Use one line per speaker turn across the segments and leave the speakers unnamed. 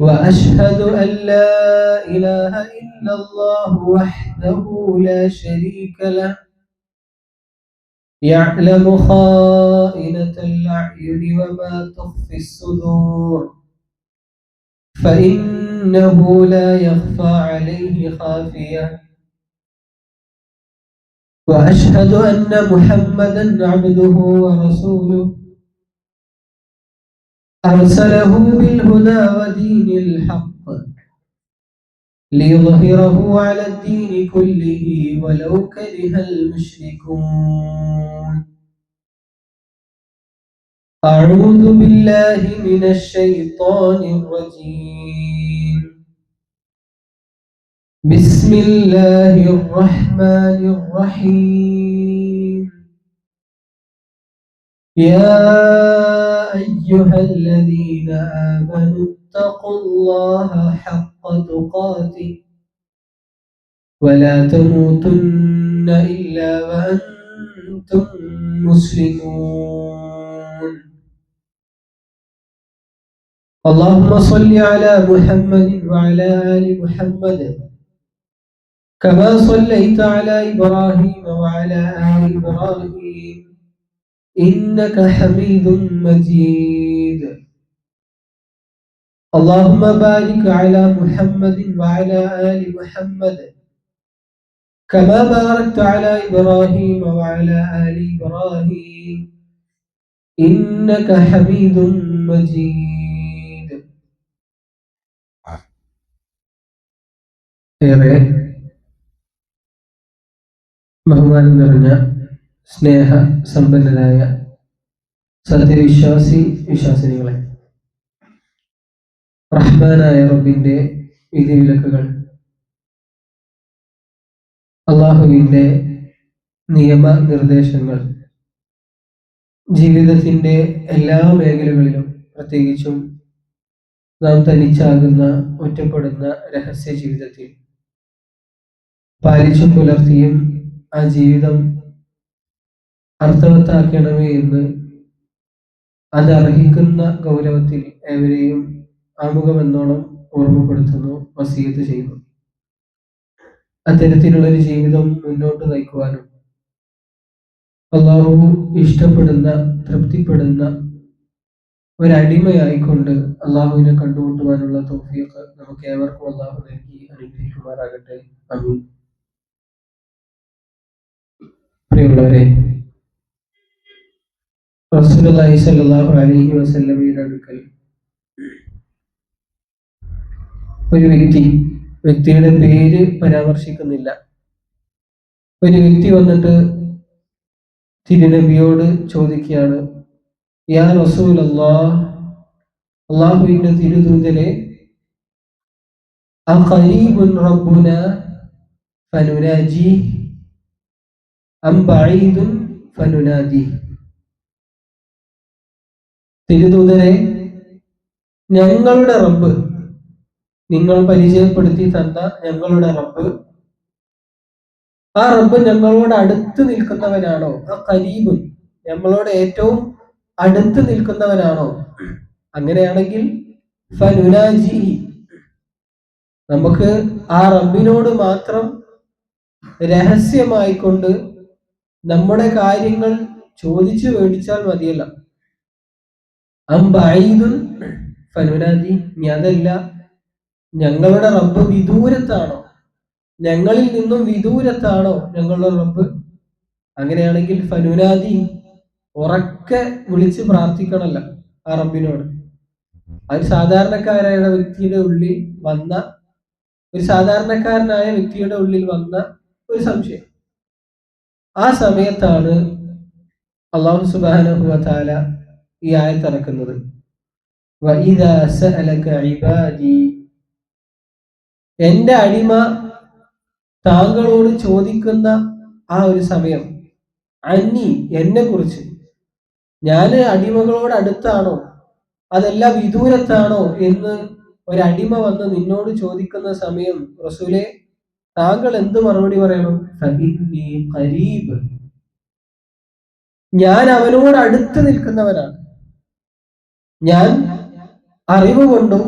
وأشهد أن لا إله إلا الله وحده لا شريك له يعلم خائنة الأعين وما تخفي الصدور فإنه لا يخفى عليه خافية. وأشهد أن محمدا عبده ورسوله. أرسله بالهدى ودين الحق ليظهره على الدين كله ولو كره المشركون. أعوذ بالله من الشيطان الرجيم. بسم الله الرحمن الرحيم. يا أيها الذين آمنوا اتقوا الله حق تقاته ولا تموتن إلا وأنتم مسلمون. اللهم صل على محمد وعلى آل محمد كما صليت على إبراهيم وعلى آل إبراهيم. إنك حميد مجيد اللهم بارك على محمد وعلى آل محمد كما باركت على إبراهيم وعلى آل إبراهيم إنك حميد مجيد ഏറെ ബഹുമാനം നിറഞ്ഞ സ്നേഹ സമ്പന്നരായ സത്യവിശ്വാസി വിശ്വാസിനികളെ. റഹ്മാനായ റബ്ബിന്റെ വിധിവിലക്കുകൾ. അള്ളാഹുവിന്റെ നിയമ നിർദ്ദേശങ്ങൾ ജീവിതത്തിന്റെ എല്ലാ മേഖലകളിലും പ്രത്യേകിച്ചും നാം തനിച്ചാകുന്ന ഒറ്റപ്പെടുന്ന രഹസ്യ ജീവിതത്തിൽ. പാലിച്ചും പുലർത്തിയും ആ ജീവിതം അർത്ഥവത്താക്കണമേ എന്ന് അത് അർഹിക്കുന്ന ഗൗരവത്തിൽ ഏവരെയും ആമുഖമെന്നോണം ഓർമ്മപ്പെടുത്തുന്നു വസീയത്ത് ചെയ്യുന്നു. അത്തരത്തിലുള്ള ഒരു ജീവിതം മുന്നോട്ട് നയിക്കുവാനും അള്ളാഹു ഇഷ്ടപ്പെടുന്ന തൃപ്തിപ്പെടുന്ന ഒരടിമയായിക്കൊണ്ട് അള്ളാഹുവിനെ കണ്ടുമുട്ടുവാനുള്ള തോഫിയൊക്കെ നമുക്ക് ഏവർക്കും അള്ളാഹു നൽകി അനുഗ്രഹിക്കുമാറാകട്ടെ. അമീൻ പ്രിയമുള്ളവരെ റസൂലുള്ളാഹി അലൈഹി വസല്ലമയുടെ അടുക്കൽ ഒരു വ്യക്തി വ്യക്തിയുടെ പേര് പരാമർശിക്കുന്നില്ല. ഒരു വ്യക്തി വന്നിട്ട് തിരുനബിയോട് ചോദിക്കുകയാണ് യാ റസൂൽ അള്ളാഹുവിന്റെ തിരുദൂതരെ അഖരീബുൻ റബ്ബുന ഫനുനാജി അം ബഈദുൻ ഫനുനാദി തിരുദൂതരെ ഞങ്ങളുടെ റബ്ബ് നിങ്ങൾ പരിചയപ്പെടുത്തി തന്ന ഞങ്ങളുടെ റബ്ബ്. ആ റബ്ബ് ഞങ്ങളോട് അടുത്ത് നിൽക്കുന്നവനാണോ? ആ കരീബ് ഞങ്ങളോട് ഏറ്റവും അടുത്ത് നിൽക്കുന്നവനാണോ? അങ്ങനെയാണെങ്കിൽ ഫനുനാജി നമുക്ക് ആ റബ്ബിനോട് മാത്രം രഹസ്യമായിക്കൊണ്ട് നമ്മുടെ കാര്യങ്ങൾ ചോദിച്ചു മേടിച്ചാൽ മതിയല്ല. അംബൈദുൻ ഫനുനാദി ഇനി അതല്ല ഞങ്ങളുടെ റബ്ബ് വിദൂരത്താണോ? ഞങ്ങളിൽ നിന്നും വിദൂരത്താണോ ഞങ്ങളുടെ റബ്ബ്? അങ്ങനെയാണെങ്കിൽ ഫനുനാദി ഉറക്കെ വിളിച്ച് പ്രാർത്ഥിക്കണല്ല ആ റബ്ബിനോട്. അത് സാധാരണക്കാരായ വ്യക്തിയുടെ ഉള്ളിൽ വന്ന ഒരു സാധാരണക്കാരനായ വ്യക്തിയുടെ ഉള്ളിൽ വന്ന ഒരു സംശയം. ആ സമയത്താണ് അള്ളാഹു സുബാനുഭവ ഈ ആയത്തിറക്കുന്നത് എന്റെ അടിമ താങ്കളോട് ചോദിക്കുന്ന ആ ഒരു സമയം അന്നി എന്നെ കുറിച്ച് ഞാൻ അടിമകളോട് അടുത്താണോ? അതല്ല വിദൂരത്താണോ എന്ന് ഒരടിമ വന്ന് നിന്നോട് ചോദിക്കുന്ന സമയം റസൂലെ താങ്കൾ എന്ത് മറുപടി പറയണം? ഖരീബ്. ഞാൻ അവനോട് അടുത്ത് നിൽക്കുന്നവനാണ്. ഞാൻ അറിവ് കൊണ്ടും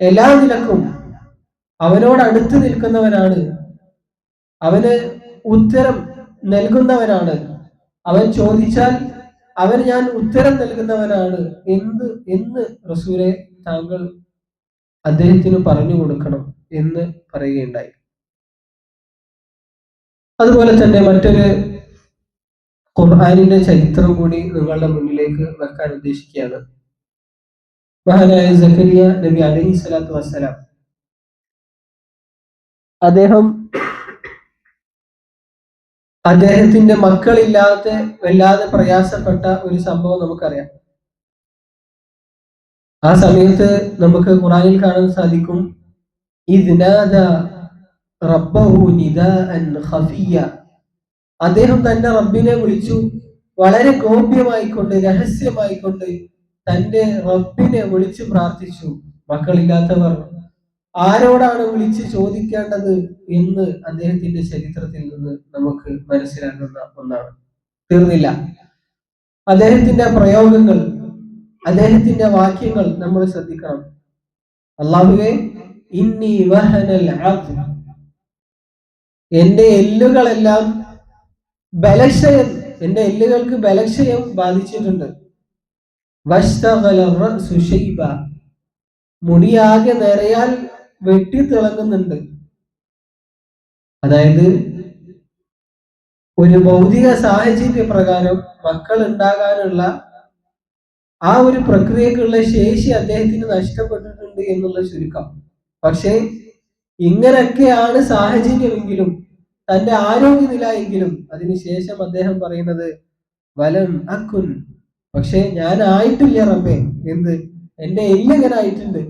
എല്ലാ നിലക്കും അവനോട് അടുത്ത് നിൽക്കുന്നവനാണ്. അവന് ഉത്തരം നൽകുന്നവനാണ്. അവൻ ചോദിച്ചാൽ അവൻ ഞാൻ ഉത്തരം നൽകുന്നവനാണ് എന്ത് എന്ന് റസൂലെ താങ്കൾ അദ്ദേഹത്തിന് പറഞ്ഞു കൊടുക്കണം എന്ന് പറയുകയുണ്ടായി. അതുപോലെ തന്നെ മറ്റൊരു ഖുർആാനിന്റെ ചരിത്രം കൂടി നിങ്ങളുടെ മുന്നിലേക്ക് വെക്കാൻ ഉദ്ദേശിക്കുകയാണ്. മഹാനായ സക്കരിയ നബി അലഹി സ്വലാത്തു വസ്സലാം അദ്ദേഹം അദ്ദേഹത്തിന്റെ മക്കളില്ലാതെ വല്ലാതെ പ്രയാസപ്പെട്ട ഒരു സംഭവം നമുക്കറിയാം. ആ സമയത്ത് നമുക്ക് ഖുറാനിൽ കാണാൻ സാധിക്കും അദ്ദേഹം തന്റെ റബ്ബിനെ വിളിച്ചു വളരെ ഗോപ്യമായിക്കൊണ്ട് രഹസ്യമായിക്കൊണ്ട് തന്റെ റബ്ബിനെ വിളിച്ചു പ്രാർത്ഥിച്ചു. മക്കളില്ലാത്തവർ ആരോടാണ് വിളിച്ച് ചോദിക്കേണ്ടത് എന്ന് അദ്ദേഹത്തിന്റെ ചരിത്രത്തിൽ നിന്ന് നമുക്ക് മനസ്സിലാക്കുന്ന ഒന്നാണ്. തീർന്നില്ല. അദ്ദേഹത്തിന്റെ പ്രയോഗങ്ങൾ അദ്ദേഹത്തിന്റെ വാക്യങ്ങൾ നമ്മൾ ശ്രദ്ധിക്കണം. അള്ളാഹുവെ ഇന്നി വഹനൽ എന്റെ എല്ലുകളെല്ലാം ബലക്ഷയം എന്റെ എല്ലുകൾക്ക് ബലക്ഷയം ബാധിച്ചിട്ടുണ്ട്. മുടിയാകെ നിറയാൽ വെട്ടിത്തിളങ്ങുന്നുണ്ട് അതായത് ഒരു ഭൗതിക സാഹചര്യ പ്രകാരം മക്കൾ ഉണ്ടാകാനുള്ള ആ ഒരു പ്രക്രിയക്കുള്ള ശേഷി അദ്ദേഹത്തിന് നഷ്ടപ്പെട്ടിട്ടുണ്ട് എന്നുള്ള ചുരുക്കം. പക്ഷേ ഇങ്ങനെയൊക്കെയാണ് സാഹചര്യമെങ്കിലും തന്റെ ആരോഗ്യനില എങ്കിലും അതിനുശേഷം അദ്ദേഹം പറയുന്നത് വലം അക്കുൻ പക്ഷെ ഞാൻ ആയിട്ടില്ല റബ്ബേ. എന്ത്? എന്റെ എല്ലിങ്ങനെ ആയിട്ടുണ്ട്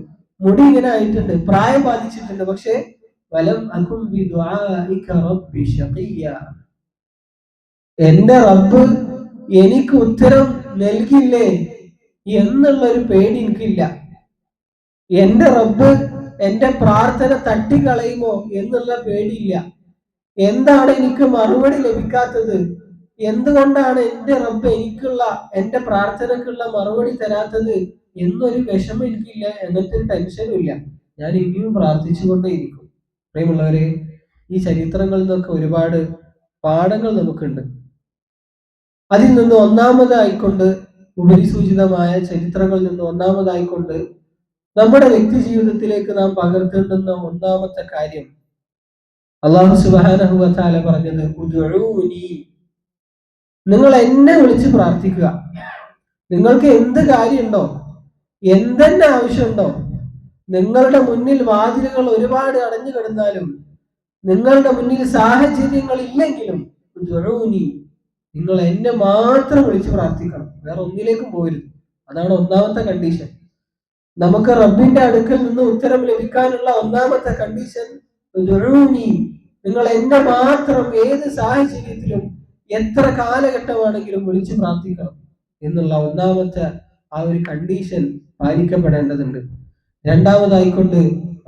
മുടി ഇങ്ങനെ ആയിട്ടുണ്ട് പ്രായം ബാധിച്ചിട്ടുണ്ട്. പക്ഷെ വലം എന്റെ റബ്ബ് എനിക്ക് ഉത്തരം നൽകില്ലേ എന്നുള്ള ഒരു പേടി എനിക്കില്ല. എന്റെ റബ്ബ് എന്റെ പ്രാർത്ഥന തട്ടിക്കളയുമോ എന്നുള്ള പേടിയില്ല. എന്താണ് എനിക്ക് മറുപടി ലഭിക്കാത്തത്? എന്തുകൊണ്ടാണ് എന്റെ റബ്ബ് എനിക്കുള്ള എന്റെ പ്രാർത്ഥനക്കുള്ള മറുപടി തരാത്തത് എന്നൊരു വിഷമം എനിക്കില്ല എന്നൊരു ഒരു ടെൻഷനും ഇല്ല. ഞാൻ ഇനിയും പ്രാർത്ഥിച്ചുകൊണ്ടേയിരിക്കും പ്രിയമുള്ളവരെ ഈ ചരിത്രങ്ങളിൽ നിന്നൊക്കെ ഒരുപാട് പാഠങ്ങൾ നമുക്കുണ്ട്. അതിൽ നിന്ന് ഒന്നാമതായിക്കൊണ്ട് ഉപരിസൂചിതമായ ചരിത്രങ്ങളിൽ നിന്ന് ഒന്നാമതായിക്കൊണ്ട് നമ്മുടെ വ്യക്തി ജീവിതത്തിലേക്ക് നാം പകർത്തേണ്ടുന്ന ഒന്നാമത്തെ കാര്യം. അള്ളാഹു സുബാന പറഞ്ഞത് നിങ്ങൾ എന്നെ വിളിച്ച് പ്രാർത്ഥിക്കുക. നിങ്ങൾക്ക് എന്ത് കാര്യമുണ്ടോ എന്തെന്നെ ആവശ്യമുണ്ടോ നിങ്ങളുടെ മുന്നിൽ വാതിലുകൾ ഒരുപാട് അടഞ്ഞു കിടന്നാലും നിങ്ങളുടെ മുന്നിൽ സാഹചര്യങ്ങൾ ഇല്ലെങ്കിലും നിങ്ങൾ എന്നെ മാത്രം വിളിച്ച് പ്രാർത്ഥിക്കണം. വേറെ ഒന്നിലേക്കും പോരുത്. അതാണ് ഒന്നാമത്തെ കണ്ടീഷൻ നമുക്ക് റബ്ബിന്റെ അടുക്കൽ നിന്ന് ഉത്തരം ലഭിക്കാനുള്ള ഒന്നാമത്തെ കണ്ടീഷൻ നിങ്ങൾ എന്നെ മാത്രം ഏത് സാഹചര്യത്തിലും എത്ര കാലഘട്ടമാണെങ്കിലും വിളിച്ച് പ്രാർത്ഥിക്കണം എന്നുള്ള ഒന്നാമത്തെ ആ ഒരു കണ്ടീഷൻ പാലിക്കപ്പെടേണ്ടതുണ്ട്. രണ്ടാമതായിക്കൊണ്ട്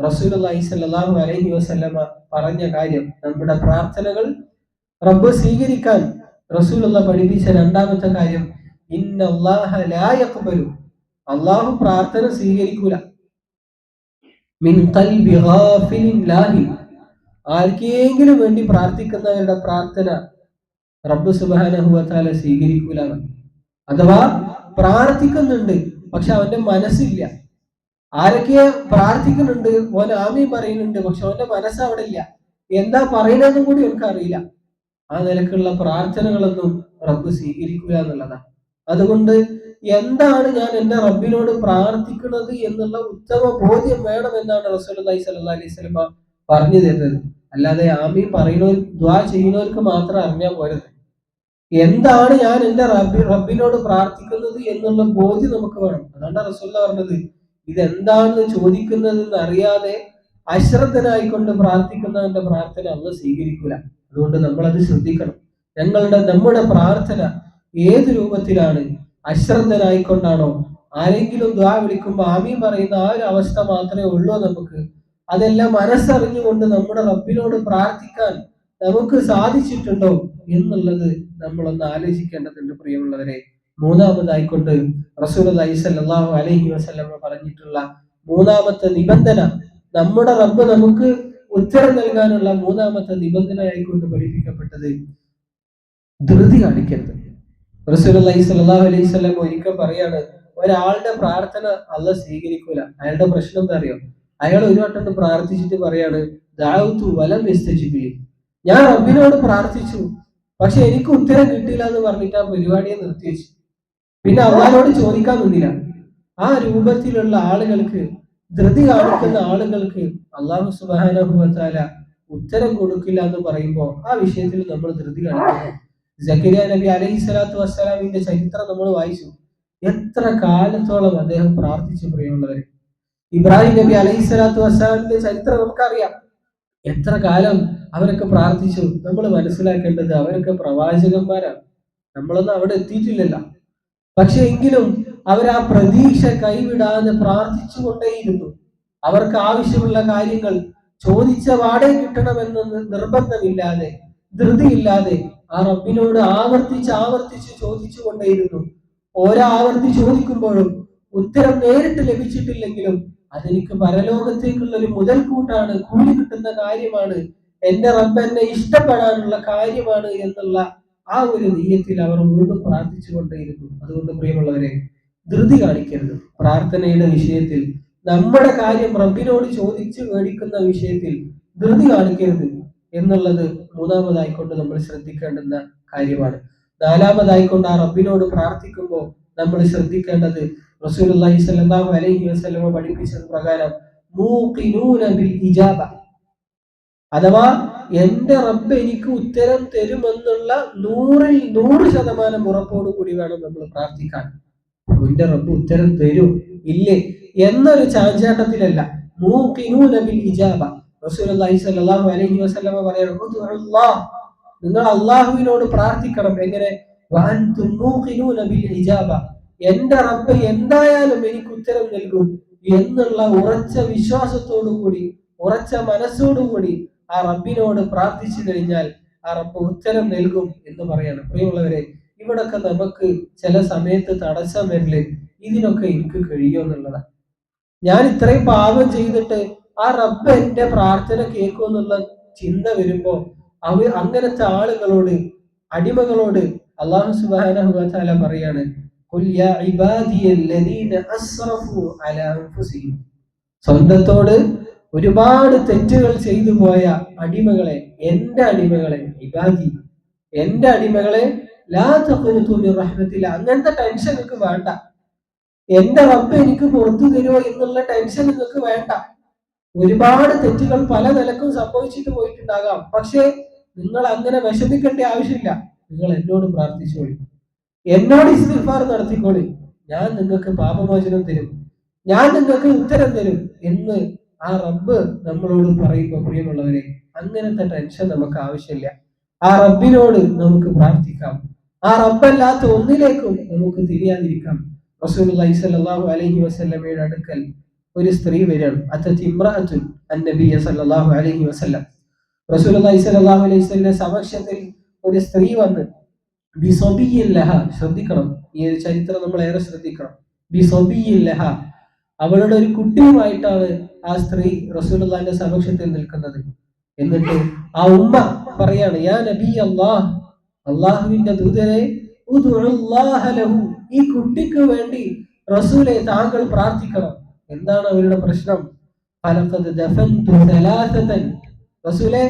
റസൂൽ സല്ലാഹു അലൈഹി വസല്ലമ പറഞ്ഞ കാര്യം നമ്മുടെ പ്രാർത്ഥനകൾ റബ്ബ് സ്വീകരിക്കാൻ റസൂലുള്ള പഠിപ്പിച്ച രണ്ടാമത്തെ കാര്യം അള്ളാഹു പ്രാർത്ഥന സ്വീകരിക്കൂല. മിൻ ആർക്കെങ്കിലും വേണ്ടി പ്രാർത്ഥിക്കുന്നവരുടെ പ്രാർത്ഥന റബ്ബ് സുബാനഹുബത്താല സ്വീകരിക്കൂലാണ് അഥവാ പ്രാർത്ഥിക്കുന്നുണ്ട് പക്ഷെ അവന്റെ മനസ്സില്ല. ആരൊക്കെ പ്രാർത്ഥിക്കുന്നുണ്ട് ഓൻ ആമി പറയുന്നുണ്ട് പക്ഷെ അവന്റെ മനസ്സ് അവിടെ ഇല്ല. എന്താ പറയുന്നതെന്നും കൂടി എനിക്ക് അറിയില്ല ആ നിലക്കുള്ള പ്രാർത്ഥനകളൊന്നും റബ്ബ് സ്വീകരിക്കുക എന്നുള്ളതാണ് അതുകൊണ്ട് എന്താണ് ഞാൻ എന്റെ റബ്ബിനോട് പ്രാർത്ഥിക്കുന്നത് എന്നുള്ള ഉത്തമ ബോധ്യം വേണം എന്നാണ് റസൂലി സല്ലാ അലൈഹി സ്വലമ പറഞ്ഞു തരുന്നത്. അല്ലാതെ ആമി പറയുന്നവർ ദ്വാ ചെയ്യുന്നവർക്ക് മാത്രം അറിഞ്ഞാൽ പോരുത്. എന്താണ് ഞാൻ എന്റെ റബ്ബി റബ്ബിനോട് പ്രാർത്ഥിക്കുന്നത് എന്നുള്ള ബോധ്യം നമുക്ക് വേണം. അതാണ് റസൂല്ല പറഞ്ഞത്. ഇതെന്താണെന്ന് ചോദിക്കുന്നതെന്ന് അറിയാതെ അശ്രദ്ധനായിക്കൊണ്ട് പ്രാർത്ഥിക്കുന്നവന്റെ പ്രാർത്ഥന അന്ന് സ്വീകരിക്കൂല. അതുകൊണ്ട് നമ്മൾ അത് ശ്രദ്ധിക്കണം. ഞങ്ങളുടെ നമ്മുടെ പ്രാർത്ഥന ഏത് രൂപത്തിലാണ്? അശ്രദ്ധനായിക്കൊണ്ടാണോ? ആരെങ്കിലും ദ്വാ വിളിക്കുമ്പോൾ ആമീൻ പറയുന്ന ആ ഒരു അവസ്ഥ മാത്രമേ ഉള്ളൂ നമുക്ക്. അതെല്ലാം മനസ്സറിഞ്ഞുകൊണ്ട് നമ്മുടെ റബ്ബിനോട് പ്രാർത്ഥിക്കാൻ നമുക്ക് സാധിച്ചിട്ടുണ്ടോ എന്നുള്ളത് നമ്മളൊന്ന് ആലോചിക്കേണ്ടതുണ്ട് പ്രിയമുള്ളവരെ. മൂന്നാമതായിക്കൊണ്ട് റസൂൽ സല്ലല്ലാഹു അലൈഹി വസല്ലം പറഞ്ഞിട്ടുള്ള മൂന്നാമത്തെ നിബന്ധന നമ്മുടെ റബ്ബ് നമുക്ക് ഉത്തരം നൽകാനുള്ള മൂന്നാമത്തെ നിബന്ധനയായിക്കൊണ്ട് പഠിപ്പിക്കപ്പെട്ടത് ധൃതി കാണിക്കരുത്. റസൂൽ സല്ലല്ലാഹു അലൈഹി വസല്ലം ഒരിക്കൽ പറയാണ് ഒരാളുടെ പ്രാർത്ഥന അല്ല സ്വീകരിക്കൂല. അയാളുടെ പ്രശ്നം എന്താ അറിയോ? അയാൾ ഒരു വട്ടം പ്രാർത്ഥിച്ചിട്ട് പറയാണ് ദാവത്തു വലം വിസ്തജിബിലി ഞാൻ റബ്ബിനോട് പ്രാർത്ഥിച്ചു. പക്ഷെ എനിക്ക് ഉത്തരം കിട്ടിയില്ല എന്ന് പറഞ്ഞിട്ട് ആ പരിപാടിയെ നിർത്തിവെച്ചു. പിന്നെ അള്ളാഹിനോട് ചോദിക്കാൻ നിന്നില്ല. ആ രൂപത്തിലുള്ള ആളുകൾക്ക് ധൃതി കാണിക്കുന്ന ആളുകൾക്ക് അള്ളാഹു സുബാനുഭവത്താല ഉത്തരം കൊടുക്കില്ല എന്ന് പറയുമ്പോൾ ആ വിഷയത്തിൽ നമ്മൾ ധൃതി കാണിക്കുന്നു. ജക്കരിയ നബി അലൈഹി സ്വലാത്തു വസ്സലാമിന്റെ ചരിത്രം നമ്മൾ വായിച്ചു. എത്ര കാലത്തോളം അദ്ദേഹം പ്രാർത്ഥിച്ചു പ്രിയമുള്ളവരെ. ഇബ്രാഹിം നബി അലൈഹി സ്വലാത്തു വസ്സലാമിന്റെ ചരിത്രം നമുക്കറിയാം. എത്ര കാലം അവരൊക്കെ പ്രാർത്ഥിച്ചു. നമ്മൾ മനസ്സിലാക്കേണ്ടത് അവരൊക്കെ പ്രവാചകന്മാരാണ്. നമ്മളൊന്നും അവിടെ എത്തിയിട്ടില്ലല്ല. പക്ഷെ എങ്കിലും അവർ ആ പ്രതീക്ഷ കൈവിടാതെ പ്രാർത്ഥിച്ചു കൊണ്ടേയിരുന്നു അവർക്ക് ആവശ്യമുള്ള കാര്യങ്ങൾ ചോദിച്ച വാടേ കിട്ടണമെന്ന് നിർബന്ധമില്ലാതെ ധൃതിയില്ലാതെ ആ റബ്ബിനോട് ആവർത്തിച്ച് ആവർത്തിച്ച് ചോദിച്ചു കൊണ്ടേയിരുന്നു ഓരോ ആവർത്തി ചോദിക്കുമ്പോഴും ഉത്തരം നേരിട്ട് ലഭിച്ചിട്ടില്ലെങ്കിലും അതെനിക്ക് പരലോകത്തേക്കുള്ള ഒരു മുതൽക്കൂട്ടാണ് കൂലി കിട്ടുന്ന കാര്യമാണ് എന്റെ റബ്ബ് എന്നെ ഇഷ്ടപ്പെടാനുള്ള കാര്യമാണ് എന്നുള്ള ആ ഒരു നീയത്തിൽ അവർ വീണ്ടും പ്രാർത്ഥിച്ചുകൊണ്ടേയിരുന്നു അതുകൊണ്ട് പ്രിയമുള്ളവരെ ധൃതി കാണിക്കരുത്. പ്രാർത്ഥനയുടെ വിഷയത്തിൽ നമ്മുടെ കാര്യം റബ്ബിനോട് ചോദിച്ചു മേടിക്കുന്ന വിഷയത്തിൽ ധൃതി കാണിക്കരുത് എന്നുള്ളത് മൂന്നാമതായിക്കൊണ്ട് നമ്മൾ ശ്രദ്ധിക്കേണ്ടുന്ന കാര്യമാണ്. നാലാമതായിക്കൊണ്ട് ആ റബ്ബിനോട് പ്രാർത്ഥിക്കുമ്പോൾ നമ്മൾ ശ്രദ്ധിക്കേണ്ടത് റസൂലുള്ളാഹി സ്വല്ലല്ലാഹു അലൈഹി വസല്ലം പഠിപ്പിച്ചത് പ്രകാരം മൂഖിനൂന ബിൽ ഇജാബ. അഥവാ എന്റെ റബ്ബ് എനിക്ക് ഉത്തരം തരുമെന്നുള്ള നൂറിൽ നൂറ് ശതമാനം ഉറപ്പോടു കൂടി വേണം നമ്മൾ പ്രാർത്ഥിക്കാൻ. എന്റെ റബ്ബ് ഉത്തരം തരും. ഇല്ലേ? എന്നൊരു ചാഞ്ചാട്ടത്തിലല്ല. നിങ്ങൾ അള്ളാഹുവിനോട് പ്രാർത്ഥിക്കണം. എങ്ങനെ? എന്റെ റബ്ബ് എന്തായാലും എനിക്ക് ഉത്തരം നൽകും എന്നുള്ള ഉറച്ച വിശ്വാസത്തോടു കൂടി ഉറച്ച മനസ്സോടുകൂടി ആ റബ്ബിനോട് പ്രാർത്ഥിച്ചു കഴിഞ്ഞാൽ ആ റബ്ബ് ഉത്തരം നൽകും എന്ന് പറയാണ്. പ്രിയമുള്ളവരെ ഇവിടൊക്കെ നമുക്ക് ചില സമയത്ത് തടസ്സം വരില്ല ഇതിനൊക്കെ എനിക്ക് കഴിയുമെന്നുള്ളതാണ് ഞാൻ ഇത്രയും പാപം ചെയ്തിട്ട് ആ റബ്ബ് എന്റെ പ്രാർത്ഥന കേൾക്കുമെന്നുള്ള ചിന്ത വരുമ്പോ അവ അങ്ങനത്തെ ആളുകളോട് അടിമകളോട് അള്ളാഹു സുബാന പറയാണ് സ്വന്തത്തോട് ഒരുപാട് തെറ്റുകൾ ചെയ്തു പോയ അടിമകളെ എന്റെ അടിമകളെ ഇബാദി എന്റെ അടിമകളെ അങ്ങനത്തെ ടെൻഷൻ നിങ്ങൾക്ക് വേണ്ട. എന്റെ റബ്ബ് എനിക്ക് പുറത്തു തരുമോ എന്നുള്ള ടെൻഷൻ നിങ്ങൾക്ക് വേണ്ട. ഒരുപാട് തെറ്റുകൾ പല നിലക്കും സംഭവിച്ചിട്ട് പോയിട്ടുണ്ടാകാം. പക്ഷേ നിങ്ങൾ അങ്ങനെ വിഷമിക്കേണ്ട ആവശ്യമില്ല. നിങ്ങൾ എന്നോട് പ്രാർത്ഥിച്ചോളി. എന്നോട് ഇസ്തിഫാർ നടത്തിക്കോളി. ഞാൻ നിങ്ങൾക്ക് പാപമോചനം തരും. ഞാൻ നിങ്ങൾക്ക് ഉത്തരം തരും എന്ന് ആ റബ്ബ് നമ്മളോട് പറയുമ്പോൾ പ്രിയമുള്ളവരെ അങ്ങനത്തെ ടെൻഷൻ നമുക്ക് ആവശ്യമില്ല. ആ റബ്ബിനോട് നമുക്ക് പ്രാർത്ഥിക്കാം. ആ റബ്ബല്ലാത്ത ഒന്നിലേക്കും നമുക്ക് തിരിയാതിരിക്കാം. റസൂൽ അലൈഹി വസല്ലമയുടെ അടുക്കൽ ഒരു സ്ത്രീ വരികയാണ്. അത്തത്തി ഇമ്രാത്തുൻ അലൈഹി വസല്ലം. റസൂൽ അലൈഹി വസല്ലം സമക്ഷത്തിൽ ഒരു സ്ത്രീ വന്ന് ശ്രദ്ധിക്കണം. ഈ ഒരു ചരിത്രം നമ്മൾ ഏറെ ശ്രദ്ധിക്കണം അവളുടെ ഒരു കുട്ടിയുമായിട്ടാണ് ആ സ്ത്രീ റസൂലുള്ളാന്റെ സമക്ഷത്തിൽ നിൽക്കുന്നത്. എന്നിട്ട് ആ ഉമ്മ പറയാണ് യാ നബി അള്ളാഹ് അള്ളാഹുവിന്റെ ദൂതരെ ഈ കുട്ടിക്ക് വേണ്ടി റസൂലെ താങ്കൾ പ്രാർത്ഥിക്കണം. എന്താണ് അവരുടെ പ്രശ്നം? റസൂലെ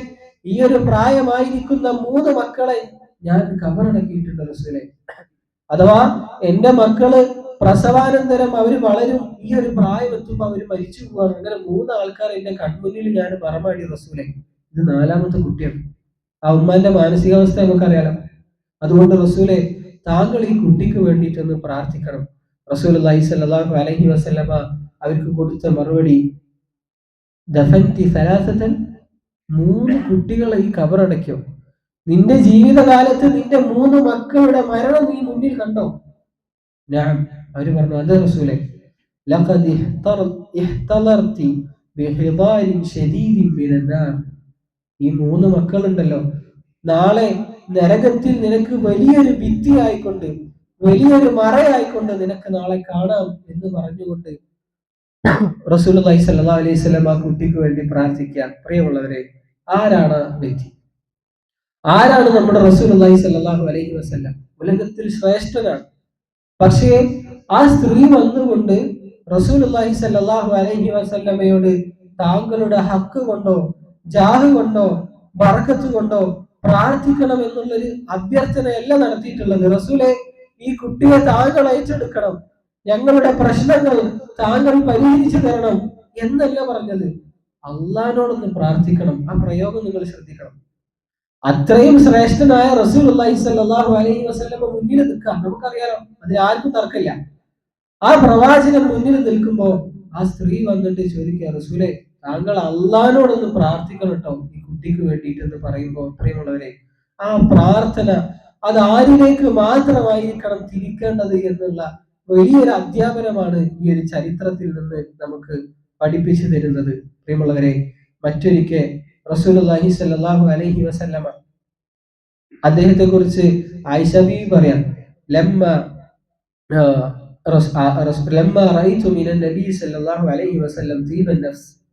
ഈ ഒരു പ്രായമായിരിക്കുന്ന മൂന്ന് മക്കളെ ഞാൻ കബറടക്കിയിട്ടുണ്ട് റസൂലെ. അഥവാ എന്റെ മക്കൾ പ്രസവാനന്തരം അവർ വളരും. ഈ ഒരു പ്രായം എത്തുമ്പോൾ അവർ മരിച്ചു പോവാണ്. അങ്ങനെ മൂന്ന് ആൾക്കാർ എന്റെ കൺമുന്നിൽ ഞാൻ മറമാടി റസൂലെ. ഇത് നാലാമത്തെ കുട്ടിയാണ്. ആ ഉമ്മാന്റെ മാനസികാവസ്ഥ നമുക്കറിയാലോ. അതുകൊണ്ട് റസൂലെ താങ്കൾ ഈ കുട്ടിക്ക് വേണ്ടിയിട്ടൊന്ന് പ്രാർത്ഥിക്കണം. റസൂൽ അലൈഹി സല്ലാഹു അലൈഹി വസല്ലമ അവർക്ക് കൊടുത്ത മറുപടി മൂന്ന് കുട്ടികളെ ഈ കബറടയ്ക്കോ നിന്റെ ജീവിതകാലത്ത് നിന്റെ മൂന്ന് മക്കളുടെ മരണം നീ മുന്നിൽ കണ്ടോ? ഞാൻ അവർ പറഞ്ഞു അതെ റസൂലെ ഈ മൂന്ന് മക്കളുണ്ടല്ലോ. നാളെ നരകത്തിൽ നിനക്ക് വലിയൊരു ഭിത്തി ആയിക്കൊണ്ട് വലിയൊരു മറയായിക്കൊണ്ട് നിനക്ക് നാളെ കാണാം എന്ന് പറഞ്ഞുകൊണ്ട് റസൂൽ സല്ലാ അലൈഹി സ്വലം ആ കുട്ടിക്ക് വേണ്ടി പ്രാർത്ഥിക്കാൻ. പ്രിയമുള്ളവരെ ആരാണ് വ്യക്തി? ആരാണ് നമ്മുടെ റസൂൽ അലൈഹി സല്ലാഹു അലൈഹി വസ്ല്ലാം? ഉലകത്തിൽ ശ്രേഷ്ഠനാണ്. പക്ഷേ ആ സ്ത്രീ വന്നുകൊണ്ട് റസൂൽ അള്ളാഹു അലൈഹി വസല്ലമയോട് താങ്കളുടെ ഹക്ക് കൊണ്ടോ ജാഹ് കൊണ്ടോ ബർക്കത്ത് കൊണ്ടോ പ്രാർത്ഥിക്കണം എന്നുള്ളൊരു അഭ്യർത്ഥനയല്ല നടത്തിയിട്ടുള്ളത്. റസൂലെ ഈ കുട്ടിയെ താങ്കൾ അയച്ചെടുക്കണം ഞങ്ങളുടെ പ്രശ്നങ്ങൾ താങ്കൾ പരിഹരിച്ചു തരണം എന്നല്ല പറഞ്ഞത്. അള്ളഹാനോടൊന്ന് പ്രാർത്ഥിക്കണം. ആ പ്രയോഗം നിങ്ങൾ ശ്രദ്ധിക്കണം. അത്രയും ശ്രേഷ്ഠനായ റസൂൽ അള്ളാഹി സല്ലാഹു അലൈഹി വസ്ലമ മുന്നിൽ നിൽക്കാം നമുക്കറിയാലോ അതിൽ ആർക്കും തർക്കമില്ല. ആ പ്രവാചകൻ മുന്നിൽ നിൽക്കുമ്പോ ആ സ്ത്രീ വന്നിട്ട് ചോദിക്കുക റസൂലെ താങ്കൾ അള്ളഹാനോടൊന്ന് പ്രാർത്ഥിക്കണം കേട്ടോ ഈ കുട്ടിക്ക് വേണ്ടിയിട്ട് എന്ന് പറയുമ്പോൾ പ്രിയമുള്ളവരെ. ആ പ്രാർത്ഥന അത് ആരിലേക്ക് മാത്രമായിരിക്കണം തിരിക്കേണ്ടത് എന്നുള്ള വലിയൊരു അധ്യാപനമാണ് ഈ ഒരു ചരിത്രത്തിൽ നിന്ന് നമുക്ക് പഠിപ്പിച്ചു തരുന്നത്. പ്രിയമുള്ളവരെ മറ്റൊരിക്കൽ റസൂലുള്ളാഹി സല്ലാഹു അലൈഹി വസല്ലമ അദ്ദേഹത്തെ കുറിച്ച് ആയിഷബി പറയാം ലമ്മ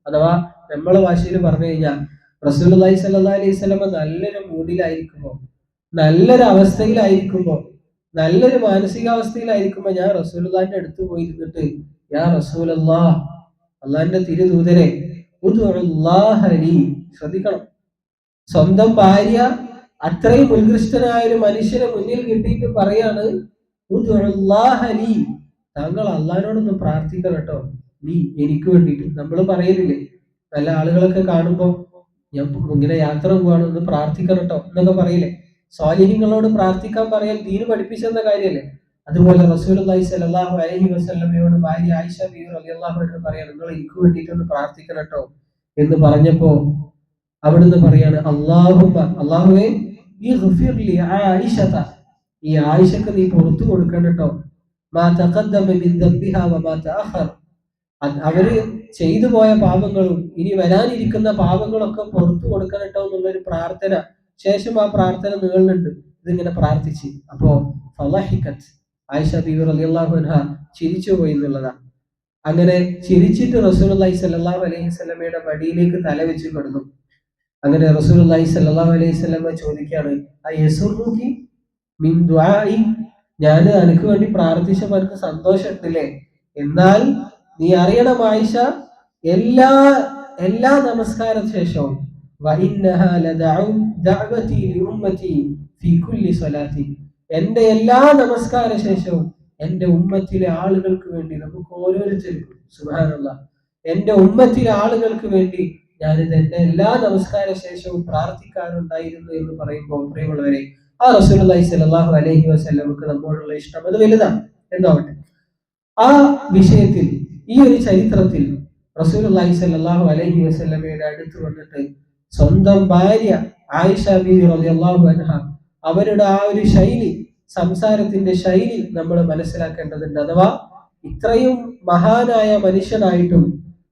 അഥവാ നമ്മളെ ഭാഷയിൽ പറഞ്ഞു കഴിഞ്ഞാൽ റസൂലുള്ളാഹി സല്ലാ അലൈഹി വസല്ലമ നല്ലൊരു മൂഡിലായിരിക്കുമ്പോൾ നല്ലൊരു അവസ്ഥയിലായിരിക്കുമ്പോൾ നല്ലൊരു മാനസികാവസ്ഥയിലായിരിക്കുമ്പോ ഞാൻ റസൂലുള്ളാന്റെ അടുത്ത് പോയിരുന്നിട്ട് യാ റസൂലല്ലാ അള്ളാന്റെ തിരുദൂതരെ ശ്രദ്ധിക്കണം. സ്വന്തം ഭാര്യ അത്രയും ഉത്കൃഷ്ടനായ ഒരു മനുഷ്യനെ മുന്നിൽ കിട്ടിയിട്ട് പറയാണ് താങ്കൾ അള്ളഹാനോടൊന്ന് പ്രാർത്ഥിക്കണം കേട്ടോ നീ എനിക്ക് വേണ്ടിയിട്ട്. നമ്മൾ പറയലില്ലേ നല്ല ആളുകളൊക്കെ കാണുമ്പോ ഞാൻ ഇങ്ങനെ യാത്ര പോവാണ് ഒന്ന് പ്രാർത്ഥിക്കണം കേട്ടോ എന്നൊക്കെ പറയില്ലേ. സ്വാലിഹിങ്ങളോട് പ്രാർത്ഥിക്കാൻ പറയാൻ ദീന് പഠിപ്പിച്ചെന്ന കാര്യല്ലേ. അതുപോലെ റസൂൽ സലാഹു അലഹി വസ്ലമയോട് ഭാര്യ ആയിഷ ബീർ അള്ളാഹുനോട് പറയാം നിങ്ങൾ എനിക്ക് വേണ്ടിയിട്ടൊന്ന് പ്രാർത്ഥിക്കണം കേട്ടോ എന്ന് പറഞ്ഞപ്പോ അവിടുന്ന് പറയാണ് അള്ളാഹു അള്ളാഹുവേ ഈ ഈ ആയിഷക്ക് നീ പുറത്തു കൊടുക്കണം കേട്ടോ അവർ ചെയ്തു പോയ പാപങ്ങളും ഇനി വരാനിരിക്കുന്ന പാപങ്ങളൊക്കെ പുറത്തു കൊടുക്കണം കേട്ടോ എന്നുള്ളൊരു പ്രാർത്ഥന. ശേഷം ആ പ്രാർത്ഥന നീളുന്നുണ്ട്. ഇതിങ്ങനെ പ്രാർത്ഥിച്ച്. അപ്പോ ഫലഹിക്കത്ത് ആയിഷ ബീവർ അലിയല്ലാഹു അൻഹ ചിരിച്ചു പോയി എന്നുള്ളതാണ് അങ്ങനെ ചിരിച്ചിട്ട് റസൂലി സല്ലാഹു അലൈഹി സ്വലമയുടെ മടിയിലേക്ക് തല വെച്ച് കിടന്നു. അങ്ങനെ റസൂലി സല്ലാഹു അലൈഹി സ്വലമ ചോദിക്കുകയാണ് ആ മിൻ ദ്വായി ഞാൻ അനക്ക് വേണ്ടി പ്രാർത്ഥിച്ചപ്പോൾ എനിക്ക് സന്തോഷമുണ്ടല്ലേ? എന്നാൽ നീ അറിയണം ആയിഷ എല്ലാ എല്ലാ നമസ്കാര ശേഷവും. എന്റെ എല്ലാ നമസ്കാര ശേഷവും എന്റെ ഉമ്മത്തിലെ ആളുകൾക്ക് വേണ്ടി നമുക്ക് ഓരോരുത്തർക്കും സുഹാനുള്ള എന്റെ ഉമ്മത്തിലെ ആളുകൾക്ക് വേണ്ടി ഞാനിത് എന്റെ എല്ലാ നമസ്കാര ശേഷവും പ്രാർത്ഥിക്കാറുണ്ടായിരുന്നു എന്ന് പറയുമ്പോൾ പ്രിയമുള്ളവരെ ആ റസൂലി സലാഹു അലഹി വസ്ലമക്ക് നമ്മോടുള്ള ഇഷ്ടം അത് വലുതാണ് എന്താവട്ടെ. ആ വിഷയത്തിൽ ഈ ഒരു ചരിത്രത്തിൽ റസൂൽ അള്ളാഹി സലാഹു അലഹി വസ്ലമയുടെ അടുത്ത് വന്നിട്ട് സ്വന്തം ഭാര്യ ആയിഷ ബി റളിയല്ലാഹു അൻഹ അവരുടെ ആ ഒരു ശൈലി സംസാരത്തിന്റെ ശൈലി നമ്മൾ മനസ്സിലാക്കേണ്ടതുണ്ട്. അഥവാ ഇത്രയും മഹാനായ മനുഷ്യനായിട്ടും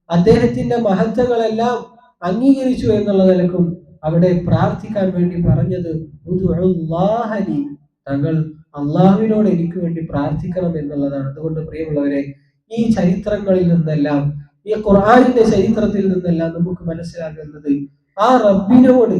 അദ്ദേഹത്തിന്റെ മഹത്വങ്ങളെല്ലാം അംഗീകരിച്ചു എന്നുള്ള നിലക്കും അവിടെ പ്രാർത്ഥിക്കാൻ വേണ്ടി പറഞ്ഞത് തങ്ങൾ അള്ളാഹുവിനോട് എനിക്ക് വേണ്ടി പ്രാർത്ഥിക്കണം എന്നുള്ളതാണ്. അതുകൊണ്ട് പ്രിയമുള്ളവരെ ഈ ചരിത്രങ്ങളിൽ നിന്നെല്ലാം ഈ ഖുർആാനിന്റെ ചരിത്രത്തിൽ നിന്നെല്ലാം നമുക്ക് മനസ്സിലാക്കുന്നത് ആ റബ്ബിനോട്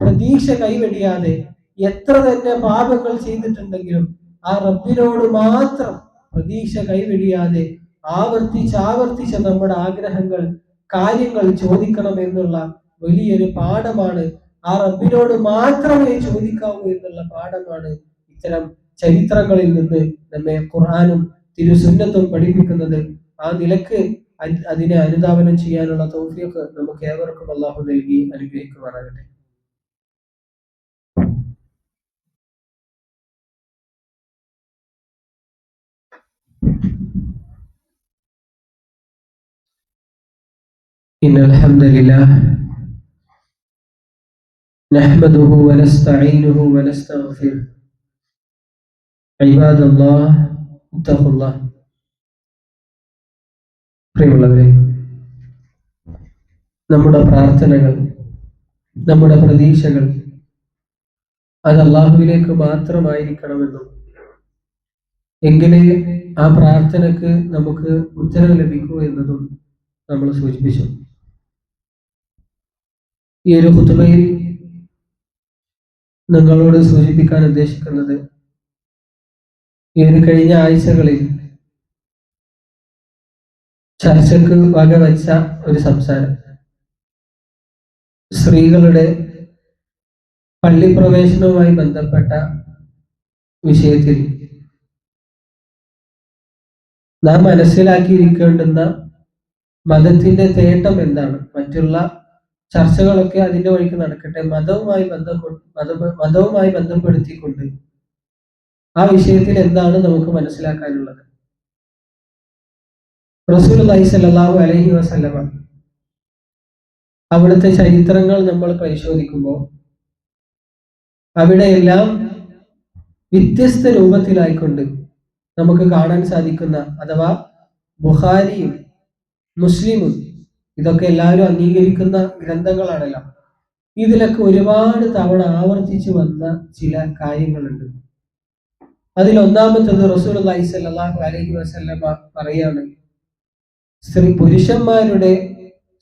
പ്രതീക്ഷ കൈവെടിയാതെ എത്ര തന്നെ പാപങ്ങൾ ചെയ്തിട്ടുണ്ടെങ്കിലും ആ റബ്ബിനോട് മാത്രം പ്രതീക്ഷ കൈവെടിയാതെ ആവർത്തിച്ച് ആവർത്തിച്ച് നമ്മുടെ ആഗ്രഹങ്ങൾ കാര്യങ്ങൾ ചോദിക്കണം എന്നുള്ള വലിയൊരു പാഠമാണ്. ആ റബ്ബിനോട് മാത്രമേ ചോദിക്കാവൂ എന്നുള്ള പാഠമാണ് ഇത്തരം ചരിത്രങ്ങളിൽ നിന്ന് നമ്മെ ഖുർആാനും തിരുസുന്നത്തും പഠിപ്പിക്കുന്നത്. ആ നിലയ്ക്ക് അതിനെ അനുദാപനം ചെയ്യാനുള്ള തോഫിയൊക്കെ നമുക്ക് ഏവർക്കും അള്ളാഹു നൽകി അനുഗ്രഹിക്കുവാനാകട്ടെ إن الحمد نحمده ونستعينه ونستغفره عباد الله اتقوا الله പ്രിയമുള്ളവരെ നമ്മുടെ പ്രാർത്ഥനകൾ നമ്മുടെ പ്രതീക്ഷകൾ അത് അള്ളാഹുവിലേക്ക് മാത്രമായിരിക്കണമെന്നും എങ്കിലേ ആ പ്രാർത്ഥനക്ക് നമുക്ക് ഉത്തരം ലഭിക്കൂ എന്നതും നമ്മൾ സൂചിപ്പിച്ചു ഈ ഒരു കുത്തുബയിൽ നിങ്ങളോട് സൂചിപ്പിക്കാൻ ഉദ്ദേശിക്കുന്നത് ഈ ഒരു കഴിഞ്ഞ ആഴ്ചകളിൽ ചർച്ചക്ക് വകവച്ച ഒരു സംസാരം. സ്ത്രീകളുടെ പള്ളിപ്രവേശനവുമായി ബന്ധപ്പെട്ട വിഷയത്തിൽ നാം മനസ്സിലാക്കിയിരിക്കേണ്ടുന്ന മതത്തിന്റെ തേട്ടം എന്താണ്? മറ്റുള്ള ചർച്ചകളൊക്കെ അതിന്റെ വഴിക്ക് നടക്കട്ടെ. മതവുമായി ബന്ധപ്പെട്ട് മതവുമായി ബന്ധപ്പെടുത്തിക്കൊണ്ട് ആ വിഷയത്തിൽ എന്താണ് നമുക്ക് മനസ്സിലാക്കാനുള്ളത്? റസൂൽ അലൈഹി സല്ലാഹു അലൈഹി വസല്ലമ അവിടുത്തെ ചരിത്രങ്ങൾ നമ്മൾ പരിശോധിക്കുമ്പോൾ അവിടെയെല്ലാം വ്യത്യസ്ത രൂപത്തിലായിക്കൊണ്ട് നമുക്ക് കാണാൻ സാധിക്കുന്ന അഥവാ ബുഹാരിയും മുസ്ലിമും ഇതൊക്കെ എല്ലാവരും അംഗീകരിക്കുന്ന ഗ്രന്ഥങ്ങളാണല്ലോ. ഇതിലൊക്കെ ഒരുപാട് തവണ ആവർത്തിച്ചു വന്ന ചില കാര്യങ്ങളുണ്ട്. അതിൽ ഒന്നാമത്തത് റസൂൽ അലൈഹി അലൈഹി വസല്ലമ പറയാണ് സ്ത്രീ പുരുഷന്മാരുടെ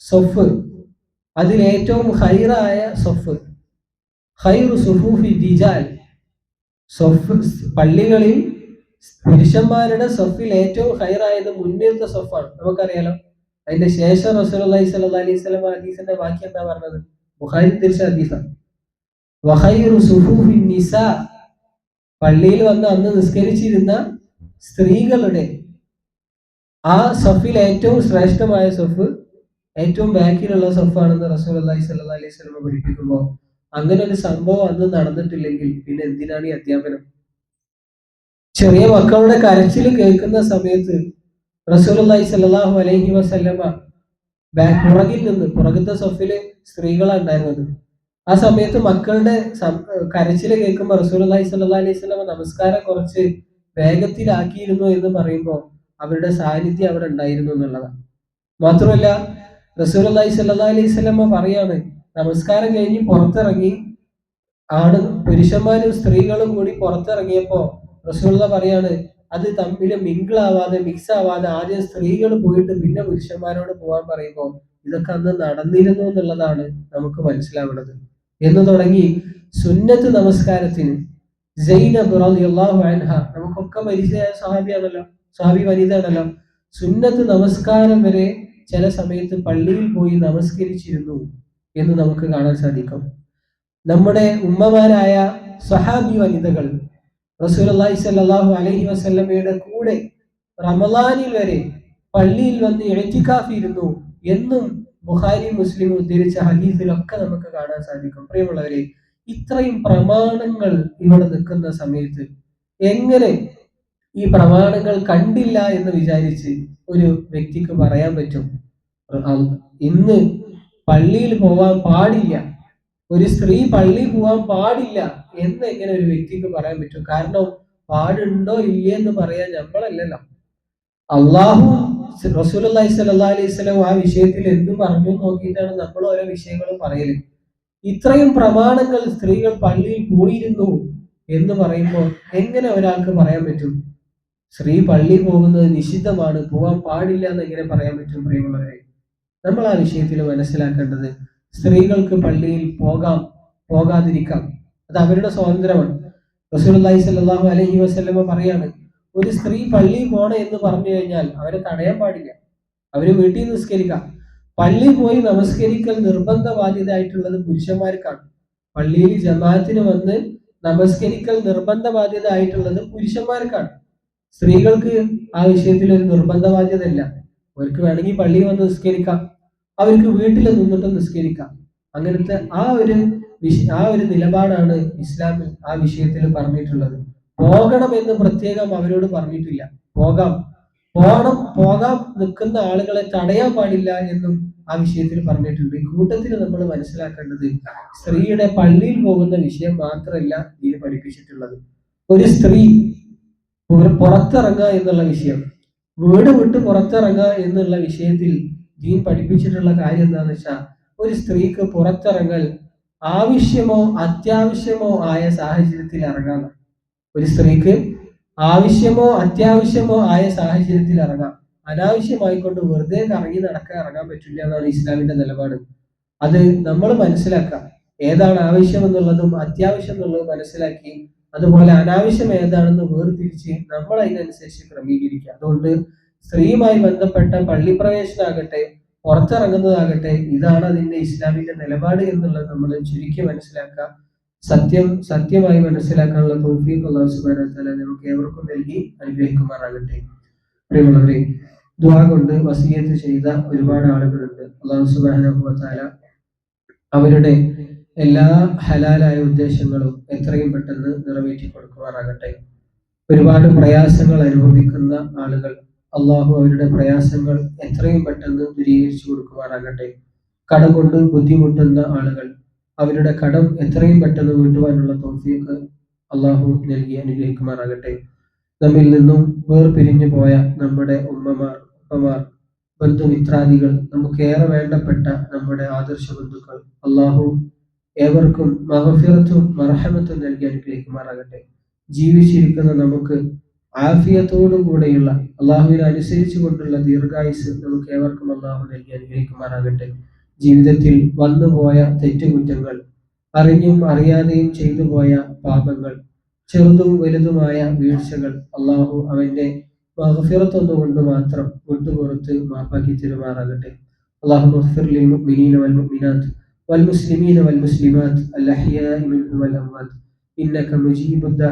സൊഫ് അതിലേറ്റവും ഹൈറായ സൊഫ് ഹൈറു സുഫൂഫി ദിജാൽ സൊഫ് പള്ളികളിൽ പുരുഷന്മാരുടെ സൊഫിൽ ഏറ്റവും ഹൈറായത് മുന്നിലത്തെ സൊഫാണ് നമുക്കറിയാലോ അതിന്റെ ശേഷം റസൂലി സല്ല അലൈഹി ബാക്കി എന്താ പറഞ്ഞത്? പള്ളിയിൽ വന്ന് അന്ന് നിസ്കരിച്ചിരുന്ന സ്ത്രീകളുടെ ആ സഫിൽ ഏറ്റവും ശ്രേഷ്ഠമായ സഫ് ഏറ്റവും ബാക്കിലുള്ള സഫാണെന്ന് റസൂൽ അള്ളഹി സല്ലാ അലൈഹി സ്വലമ പഠിപ്പിക്കുമ്പോൾ അങ്ങനെ ഒരു സംഭവം അന്ന് നടന്നിട്ടില്ലെങ്കിൽ പിന്നെ എന്തിനാണ് ഈ അധ്യാപനം? ചെറിയ മക്കളുടെ കരച്ചിൽ കേൾക്കുന്ന സമയത്ത് റസൂലി സല്ലാഹു അലൈഹി വസല്ലമ പുറകിൽ നിന്ന് പുറകത്തെ സൊഫിൽ സ്ത്രീകളാണ് ഉണ്ടായിരുന്നത്. ആ സമയത്ത് മക്കളുടെ കരച്ചിൽ കേൾക്കുമ്പോൾ റസൂലി സല്ലാ അലൈഹി സ്വലമ നമസ്കാരം കുറച്ച് വേഗത്തിലാക്കിയിരുന്നു എന്ന് പറയുമ്പോൾ അവരുടെ സാന്നിധ്യം അവിടെ ഉണ്ടായിരുന്നു എന്നുള്ളതാണ് മാത്രമല്ല റസൂൽ അള്ളഹി സല്ലാ അലൈഹി സ്വലമ പറയാണ് നമസ്കാരം കഴിഞ്ഞ് പുറത്തിറങ്ങി ആണ് പുരുഷന്മാരും സ്ത്രീകളും കൂടി പുറത്തിറങ്ങിയപ്പോ റസൂള്ള പറയാണ് അത് തമ്മിൽ മിങ്കിളാവാതെ മിക്സ് ആവാതെ ആദ്യം സ്ത്രീകൾ പോയിട്ട് പിന്നെ പുരുഷന്മാരോട് പോകാൻ പറയുമ്പോൾ ഇതൊക്കെ അന്ന് നടന്നിരുന്നു എന്നുള്ളതാണ് നമുക്ക് മനസ്സിലാവുന്നത്. എന്ന് തുടങ്ങി സുന്നത്ത് നമസ്കാരത്തിന് സൈനബ് റളിയല്ലാഹു അൻഹ നമുക്കൊക്കെ പരിചയ സഹാബിയാണല്ലോ സഹാബി വനിതയാണല്ലോ. സുന്നത്ത് നമസ്കാരം വരെ ചില സമയത്ത് പള്ളിയിൽ പോയി നമസ്കരിച്ചിരുന്നു എന്ന് നമുക്ക് കാണാൻ സാധിക്കും. നമ്മുടെ ഉമ്മമാരായ സഹാബി വനിതകൾ റസൂലി സല്ലാഹു അലഹി വസല്ലമയുടെ കൂടെ റമലാനിൽ വരെ പള്ളിയിൽ വന്ന് എഴുത്തിക്കാഫിയിരുന്നു എന്നും ബുഹാരി മുസ്ലിം ഉദ്ധരിച്ച ഹദീസിലൊക്കെ നമുക്ക് കാണാൻ സാധിക്കും. പ്രിയമുള്ളവരെ ഇത്രയും പ്രമാണങ്ങൾ ഇവിടെ നിൽക്കുന്ന സമയത്ത് എങ്ങനെ ഈ പ്രമാണങ്ങൾ കണ്ടില്ല എന്ന് വിചാരിച്ച് ഒരു വ്യക്തിക്ക് പറയാൻ പറ്റും? ഇന്ന് പള്ളിയിൽ പോവാൻ പാടില്ല. ഒരു സ്ത്രീ പള്ളി പോവാൻ പാടില്ല എന്ന് എങ്ങനെ ഒരു വ്യക്തിക്ക് പറയാൻ പറ്റും. കാരണം പാടുണ്ടോ ഇല്ലേ എന്ന് പറയാൻ നമ്മളല്ലല്ലോ അള്ളാഹു റസൂൽ അള്ളഹി അലൈഹി സ്വലം ആ വിഷയത്തിൽ എന്ത് പറഞ്ഞു നോക്കിയിട്ടാണ് നമ്മൾ ഓരോ വിഷയങ്ങളും പറയൽ. ഇത്രയും പ്രമാണങ്ങൾ സ്ത്രീകൾ പള്ളിയിൽ പോയിരുന്നു എന്ന് പറയുമ്പോൾ എങ്ങനെ ഒരാൾക്ക് പറയാൻ പറ്റും? സ്ത്രീ പള്ളി പോകുന്നത് നിഷിദ്ധമാണ് പോവാൻ പാടില്ല എന്ന് എങ്ങനെ പറയാൻ പറ്റും പ്രിയമുള്ളവരെ? നമ്മൾ ആ വിഷയത്തിൽ മനസ്സിലാക്കേണ്ടത് സ്ത്രീകൾക്ക് പള്ളിയിൽ പോകാം പോകാതിരിക്കാം. അത് അവരുടെ സ്വാതന്ത്ര്യമാണ്. റസൂലി സല്ലാഹു അലഹി വസ്ലമ പറയാണ് ഒരു സ്ത്രീ പള്ളിയിൽ പോണേ എന്ന് പറഞ്ഞു കഴിഞ്ഞാൽ അവരെ തടയാൻ പാടില്ല. അവർ വീട്ടിൽ നിസ്കരിക്കാം. പള്ളി പോയി നമസ്കരിക്കൽ നിർബന്ധ ബാധ്യതയായിട്ടുള്ളത് പുരുഷന്മാർക്കാണ്. പള്ളിയിൽ ജമാഅത്തിന് വന്ന് നമസ്കരിക്കൽ നിർബന്ധ ബാധ്യത ആയിട്ടുള്ളത് പുരുഷന്മാർക്കാണ്. സ്ത്രീകൾക്ക് ആ വിഷയത്തിൽ ഒരു നിർബന്ധ ബാധ്യത ഇല്ല അവർക്ക് വേണമെങ്കിൽ പള്ളിയിൽ വന്ന് നിസ്കരിക്കാം. അവർക്ക് വീട്ടിൽ നിന്നിട്ട് നിസ്കരിക്കാം. അങ്ങനത്തെ ആ ഒരു ആ ഒരു നിലപാടാണ് ഇസ്ലാമിൽ ആ വിഷയത്തിൽ പറഞ്ഞിട്ടുള്ളത്. പോകണം എന്ന് പ്രത്യേകം അവരോട് പറഞ്ഞിട്ടില്ല. പോകാം. പോകണം പോകാൻ നിൽക്കുന്ന ആളുകളെ തടയാൻ പാടില്ല എന്നും ആ വിഷയത്തിൽ പറഞ്ഞിട്ടുണ്ട്. ഈ കൂട്ടത്തിൽ നമ്മൾ മനസ്സിലാക്കേണ്ടത് സ്ത്രീയുടെ പള്ളിയിൽ പോകുന്ന വിഷയം മാത്രമല്ല ഇതിൽ പഠിപ്പിച്ചിട്ടുള്ളത്. ഒരു സ്ത്രീ പുറത്തിറങ്ങുക എന്നുള്ള വിഷയം വീട് വിട്ട് പുറത്തിറങ്ങുക എന്നുള്ള വിഷയത്തിൽ ദീൻ പഠിപ്പിച്ചിട്ടുള്ള കാര്യം എന്താണെന്ന് വെച്ചാൽ ഒരു സ്ത്രീക്ക് പുറത്തിറങ്ങൽ ആവശ്യമോ അത്യാവശ്യമോ ആയ സാഹചര്യത്തിൽ ഇറങ്ങാം. ഒരു സ്ത്രീക്ക് ആവശ്യമോ അത്യാവശ്യമോ ആയ സാഹചര്യത്തിൽ ഇറങ്ങാം. അനാവശ്യമായിക്കൊണ്ട് വെറുതെ കറങ്ങി നടക്കാൻ ഇറങ്ങാൻ പറ്റില്ല എന്നാണ് ഇസ്ലാമിന്റെ നിലപാട്. അത് നമ്മൾ മനസ്സിലാക്കാം ഏതാണ് ആവശ്യം എന്നുള്ളതും അത്യാവശ്യം എന്നുള്ളതും മനസ്സിലാക്കി അതുപോലെ അനാവശ്യം ഏതാണെന്ന് വേർതിരിച്ച് നമ്മൾ അതിനനുസരിച്ച് ക്രമീകരിക്കുക. അതുകൊണ്ട് സ്ത്രീയുമായി ബന്ധപ്പെട്ട പള്ളിപ്രവേശനാകട്ടെ പുറത്തിറങ്ങുന്നതാകട്ടെ ഇതാണ് അതിന്റെ ഇസ്ലാമിന്റെ നിലപാട് എന്നുള്ളത് നമ്മൾ ചുരുക്കി മനസ്സിലാക്കുക. സത്യം സത്യമായി മനസ്സിലാക്കാനുള്ള തോഫീഖ് അള്ളാഹു നമുക്ക് ഏവർക്കും നൽകി അനുഗ്രഹിക്കുമാറാകട്ടെ. പ്രിയമുള്ളവരെ ദ്വാ കൊണ്ട് വസീയത്ത് ചെയ്ത ഒരുപാട് ആളുകളുണ്ട്. അള്ളാഹു സുബാന അവരുടെ എല്ലാ ഹലാലായ ഉദ്ദേശങ്ങളും എത്രയും പെട്ടെന്ന് നിറവേറ്റി കൊടുക്കുമാറാകട്ടെ ഒരുപാട് പ്രയാസങ്ങൾ അനുഭവിക്കുന്ന ആളുകൾ അള്ളാഹു അവരുടെ പ്രയാസങ്ങൾ എത്രയും പെട്ടെന്ന് ദൂരീകരിച്ചു കൊടുക്കുവാനാകട്ടെ. കടം കൊണ്ട് ബുദ്ധിമുട്ടുന്ന ആളുകൾ അവരുടെ കടം എത്രയും പെട്ടെന്ന് വീട്ടുവാനുള്ള തോഫിയൊക്കെ അള്ളാഹു നൽകി അനുഗ്രഹിക്കുമാറാകട്ടെ. നമ്മിൽ നിന്നും വേർപിരിഞ്ഞു പോയ നമ്മുടെ ഉമ്മമാർ ഉപ്പമാർ ബന്ധുമിത്രാദികൾ നമുക്കേറെ വേണ്ടപ്പെട്ട നമ്മുടെ ആദർശ ബന്ധുക്കൾ അള്ളാഹു ഏവർക്കും മഹഫിറത്തും മറഹമത്തും നൽകി അനുഗ്രഹിക്കുമാറാകട്ടെ. ജീവിച്ചിരിക്കുന്ന നമുക്ക് ആഫിയത്തോടും കൂടെയുള്ള അള്ളാഹുവിനെ അനുസരിച്ചു കൊണ്ടുള്ള ദീർഘായുസ് നമുക്ക് ഏവർക്കും അള്ളാഹു നൽകി അനുഗ്രഹിക്കുമാറാകട്ടെ. ജീവിതത്തിൽ വന്നുപോയ തെറ്റുകുറ്റങ്ങൾ അറിഞ്ഞും അറിയാതെയും ചെയ്തു പോയ പാപങ്ങൾ ചെറുതും വലുതുമായ വീഴ്ചകൾ അള്ളാഹു അവന്റെ മഹഫിറത്തൊന്നുകൊണ്ട് മാത്രം വിട്ടുപുറത്ത് മാപ്പാക്കി തരുമാറാകട്ടെ. അള്ളാഹു മുഅ്മിനീന വൽ മുഅ്മിനാത്ത് വൽ മുസ്ലിമീന വൽ മുസ്ലിമാത്ത് അൽ മിൻഹും വൽ ഇന്നക മുജീബുദ്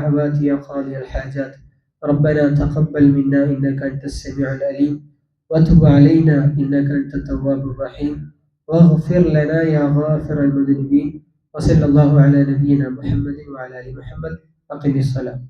ربنا تقبل منا إنك أنت السميع العليم. وتب علينا إنك أنت التواب الرحيم. واغفر لنا يا غافر المذنبين. وصلى الله على نبينا محمد وعلى آل محمد. أقم الصلاة.